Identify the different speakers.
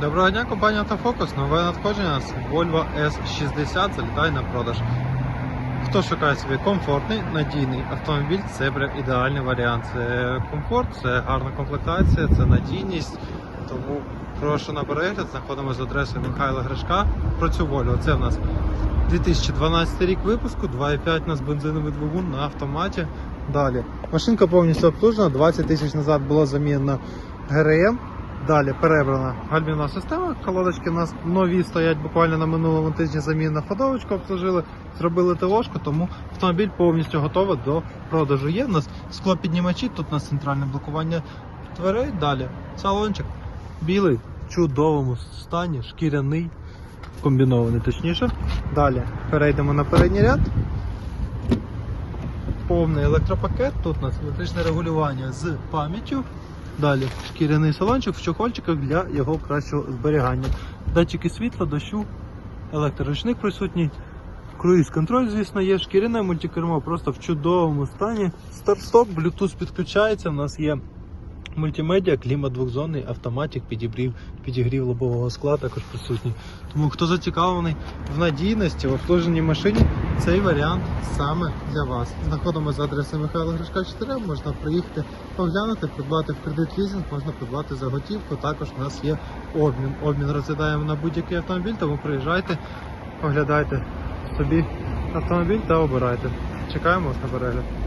Speaker 1: Доброго дня, компанія Автофокус. Нове надходження нас Volvo S60 залітає на продаж. Хто шукає собі комфортний, надійний автомобіль, це прям ідеальний варіант. Це комфорт, це гарна комплектація, це надійність. Тому прошу на перегляд, знаходимося з адресою Михайла Гришка. Про цю Volvo. Це в нас 2012 рік випуску, 2,5 у нас бензиновий двигун на автоматі. Далі. Машинка повністю обслужена, 20 тисяч назад було замінено ГРМ. Далі перебрана гальмівна система. Колодочки у нас нові стоять буквально на минулому тижні заміна ходовочку обслужили, зробили ТОшку, тому автомобіль повністю готовий до продажу. Є в нас склопіднімачі, тут у нас центральне блокування дверей. Далі салончик білий, в чудовому стані, шкіряний, комбінований точніше. Далі перейдемо на передній ряд. Повний електропакет, тут у нас електричне регулювання з пам'яттю. Далі шкіряний салончик в чохольчиках для його кращого зберігання. Датчики світла, дощу, електроручник присутній. Круїз контроль, звісно, є. Шкіряне мультикермо просто в чудовому стані. Старт-стоп, Bluetooth підключається. У нас є мультимедіа, клімат двохзонний, автоматик, підігрів, підігрів лобового скла також присутній. Тому хто зацікавлений в надійності, в обслуженій машині, цей варіант саме для вас. Знаходимося за адресою Михайла Гришка 4, можна приїхати поглянути, придбати в кредит лізинг, можна придбати за готівку. Також у нас є обмін. Обмін розглядаємо на будь-який автомобіль, тому приїжджайте, оглядайте собі автомобіль та обирайте. Чекаємо на перегляд.